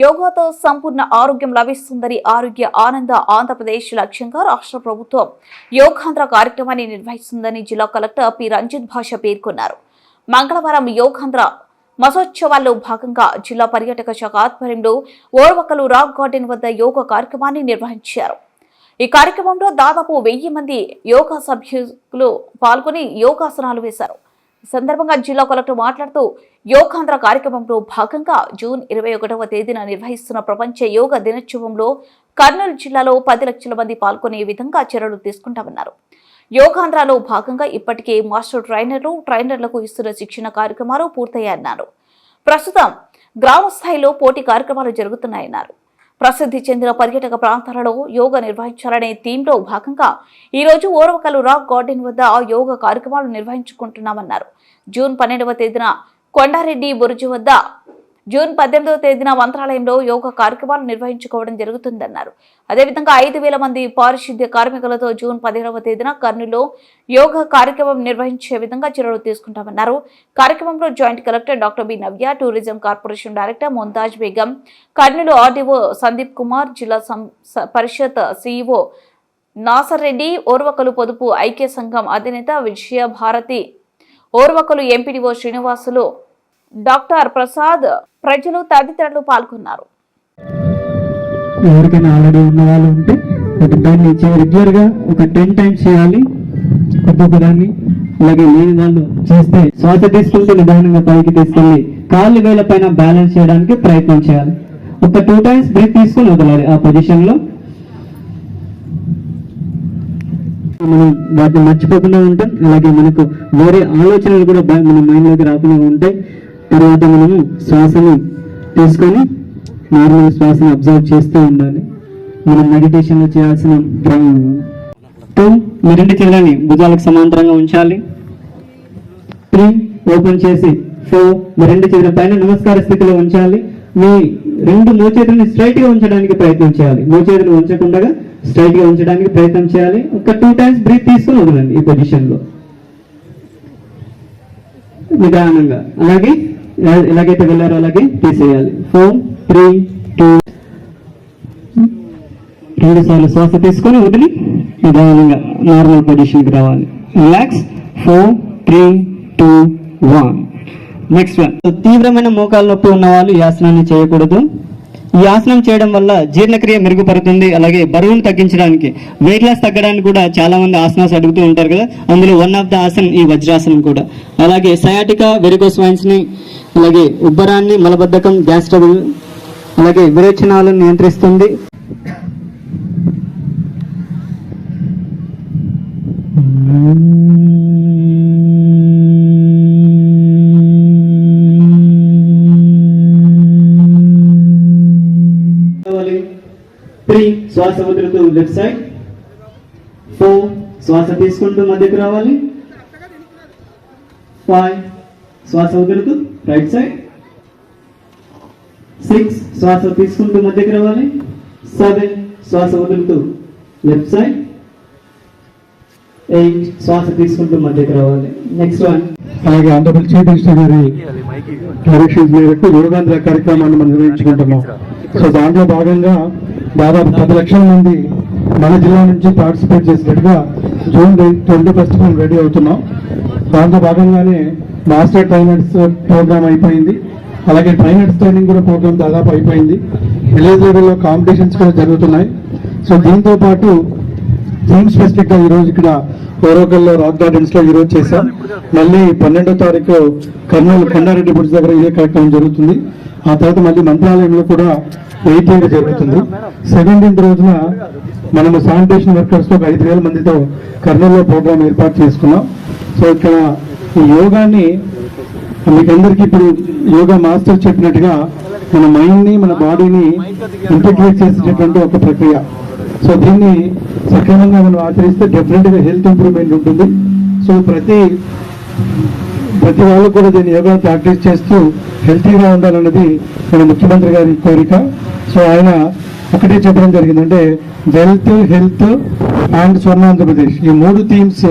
యోగాతో సంపూర్ణ ఆరోగ్యం లభిస్తుందని ఆరోగ్య ఆనంద ఆంధ్రప్రదేశ్ లక్ష్యంగా రాష్ట్ర ప్రభుత్వం యోగాంధ్ర కార్యక్రమాన్ని నిర్వహిస్తుందని జిల్లా కలెక్టర్ పి. రంజిత్ భాష పేర్కొన్నారు. మంగళవారం యోగాంధ్ర మసోత్సవాల్లో భాగంగా జిల్లా పర్యాటక శాఖ ఆధ్వర్యంలో ఓర్వకలు రాక్ గార్డెన్ వద్ద యోగా కార్యక్రమాన్ని నిర్వహించారు. ఈ కార్యక్రమంలో దాదాపు వెయ్యి మంది యోగా సభ్యులు పాల్గొని యోగాసనాలు వేశారు. సందర్భంగా జిల్లా కలెక్టర్ మాట్లాడుతూ యోగాంధ్ర కార్యక్రమంలో భాగంగా జూన్ ఇరవై ఒకటవ తేదీన నిర్వహిస్తున్న ప్రపంచ యోగా దినోత్సవంలో కర్నూలు జిల్లాలో పది లక్షల మంది పాల్గొనే విధంగా చర్యలు తీసుకుంటామన్నారు. యోగాంధ్రలో భాగంగా ఇప్పటికే మాస్టర్ ట్రైనర్లు ట్రైనర్లకు ఇస్తున్న శిక్షణ కార్యక్రమాలు పూర్తయ్యాయన్నారు. ప్రస్తుతం గ్రామ స్థాయిలో పోటీ కార్యక్రమాలు జరుగుతున్నాయన్నారు. ప్రసిద్ధి చెందిన పర్యాటక ప్రాంతాలలో యోగా నిర్వహించాలనే థీమ్లో భాగంగా ఈ రోజు ఓర్వకలు రాక్ గార్డెన్ వద్ద ఆ యోగా కార్యక్రమాలు నిర్వహించుకుంటున్నామన్నారు. జూన్ పన్నెండవ తేదీన కొండారెడ్డి బురుజు వద్ద జూన్ పద్దెనిమిదవ తేదీన మంత్రాలయంలో యోగా కార్యక్రమాలు నిర్వహించుకోవడం జరుగుతుందన్నారు. అదేవిధంగా ఐదు వేల మంది పారిశుద్ధ్య కార్మికులతో జూన్ పదిహేనవ తేదీన కర్నూలులో యోగా కార్యక్రమం నిర్వహించే విధంగా చర్యలు తీసుకుంటామన్నారు. కార్యక్రమంలో joint collector doctor B Navya tourism corporation director Mumtaz Begum Kurnool RDO Sandeep Kumar జిల్లా సం- పరిషత్ సిఇఓ నాసర్ రెడ్డి ఓర్వకలు పొదుపు ఐక్య సంఘం అధినేత విజయ భారతి ఓర్వకలు ఎంపీడీఓ శ్రీనివాసులు డాక్టర్ ప్రసాద్ ప్రజలు తదితరులు పాల్గొన్నారు. ఎవరికైనా ఆల్రెడీ ఉన్న వాళ్ళు ఉంటే ఒక దాన్ని రెగ్యులర్గా ఒక టెన్ టైమ్స్ చేయాలి. ఒక్కొక్క దాన్ని అలాగే లేని వాళ్ళు చేస్తే శ్వాస తీసుకుంటే నిదానంగా పైకి తీసుకెళ్ళి కాళ్ళు వేల పైన బ్యాలెన్స్ చేయడానికి ప్రయత్నం చేయాలి. ఒక టూ టైమ్స్ బ్రేక్ తీసుకొని వదలాలి ఆ పొజిషన్లో. మనం వాటిని మర్చిపోకుండా ఉంటాం. అలాగే మనకు వేరే ఆలోచనలు కూడా మన మైండ్లోకి రాకుండా ఉంటాయి. తర్వాత మనము శ్వాసను తీసుకొని నార్మల్ శ్వాసను అబ్జర్వ్ చేస్తూ ఉండాలి. మనం మెడిటేషన్లో చేయాల్సిన టూ మీ రెండు చేతులని భుజాలకు సమాంతరంగా ఉంచాలి. త్రీ ఓపెన్ చేసి ఫోర్ మీ రెండు చేతుల పైన నమస్కార స్థితిలో ఉంచాలి. మీ రెండు మోచేతుల్ని స్ట్రైట్గా ఉంచడానికి ప్రయత్నం చేయాలి. మోచేతులు ఉంచకుండా స్ట్రైట్గా ఉంచడానికి ప్రయత్నం చేయాలి. ఒక టూ టైమ్స్ బ్రీత్ తీసుకుని వదలండి ఈ పొజిషన్లో నిదానంగా. అలాగే ఎలాగైతే వెళ్ళారో అలాగే తీసేయాలి. ఫోర్ త్రీ టూ రెండు సార్లు శ్వాస తీసుకొని వదిలి నిదానంగా నార్మల్ పొజిషన్కి రావాలి. Relax four three two one next one తీవ్రమైన మోకాల నొప్పి ఉన్న వాళ్ళు ఈ ఆసనాన్ని చేయకూడదు. ఈ ఆసనం చేయడం వల్ల జీర్ణక్రియ మెరుగుపడుతుంది అలాగే బరువును తగ్గించడానికి వెయిట్ లాస్ తగ్గడానికి కూడా చాలా మంది ఆసనాస్ అడుగుతూ ఉంటారు కదా అందులో వన్ ఆఫ్ ద ఆసన్ ఈ వజ్రాసనం కూడా. అలాగే సయాటికా వెరికోస్ వైన్స్ని అలాగే ఉబ్బరాన్ని మలబద్ధకం గ్యాస్ ట్రబుల్ అలాగే విరేచనాలను నియంత్రిస్తుంది. త్రీ శ్వాస వదులుతూ లెఫ్ట్ సైడ్. ఫోర్ శ్వాస తీసుకుంటూ మధ్యకు రావాలి. ఫైవ్ శ్వాస వదులుతూ రైట్ సైడ్. సిక్స్ శ్వాస తీసుకుంటూ మధ్యకు రావాలి. సెవెన్ శ్వాస వదులుతూ లెఫ్ట్ సైడ్. ఎయిట్ శ్వాస తీసుకుంటూ మధ్యకు రావాలి. Next one. అలాగే ఆంధ్రప్రదేశ్ చీఫ్ మినిస్టర్ గారి డైరెక్షన్స్ మేరకు యోగాంధ్ర కార్యక్రమాన్ని మనం నిర్వహించుకుంటున్నాం. సో దాంట్లో భాగంగా దాదాపు పది లక్షల మంది మన జిల్లా నుంచి పార్టిసిపేట్ చేసినట్టుగా జూన్ ట్వంటీ ఫస్ట్ మనం రెడీ అవుతున్నాం. దాంతో భాగంగానే మాస్టర్ ట్రైనర్స్ ప్రోగ్రామ్ అయిపోయింది. అలాగే ట్రైనర్స్ ట్రైనింగ్ కూడా ప్రోగ్రామ్ దాదాపు అయిపోయింది. విలేజ్ లెవెల్లో కాంపిటీషన్స్ కూడా జరుగుతున్నాయి. సో దీంతో పాటు థీమ్ స్పెసిఫిక్ ఈరోజు ఈ ఇక్కడ ఓరోకల్లో రాక్ గార్డెన్స్లో ఈరోజు ఈ రోజు చేశాం. మళ్ళీ పన్నెండో తారీఖు కర్నూలు కొండారెడ్డి బుడ్జ్ దగ్గర ఇదే కార్యక్రమం జరుగుతుంది. ఆ తర్వాత మళ్ళీ మంత్రాలయంలో కూడా ఎయిటీన్త్ జరుగుతుంది. సెవెంటీన్త్ రోజున మనము శానిటేషన్ వర్కర్స్తో ఒక ఐదు వేల మందితో కర్నూలులో ప్రోగ్రామ్ ఏర్పాటు చేసుకున్నాం. సో ఇక్కడ ఈ యోగాని మీకందరికీ ఇప్పుడు యోగా మాస్టర్ చెప్పినట్టుగా మన మైండ్ని మన బాడీని ఇంటిగ్రేట్ చేసేటటువంటి ఒక ప్రక్రియ. సో దీన్ని సక్రమంగా మనం ఆచరిస్తే డెఫినెట్గా హెల్త్ ఇంప్రూవ్మెంట్ ఉంటుంది. సో ప్రతి ప్రతి వాళ్ళు కూడా దీన్ని యోగా ప్రాక్టీస్ చేస్తూ హెల్తీగా ఉండాలన్నది మన ముఖ్యమంత్రి గారి కోరిక. సో ఆయన ఒకటే చెప్పడం జరిగింది అంటే wealth health and Swarna Andhra Pradesh ఈ మూడు థీమ్స్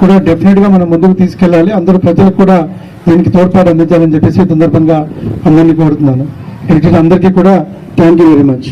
కూడా డెఫినెట్గా మనం ముందుకు తీసుకెళ్ళాలి. అందరూ ప్రజలకు కూడా దీనికి తోడ్పాటు అందించాలని చెప్పేసి సందర్భంగా అందరినీ కోరుతున్నాను. టీచర్స్ అందరికీ కూడా థ్యాంక్ యూ వెరీ మచ్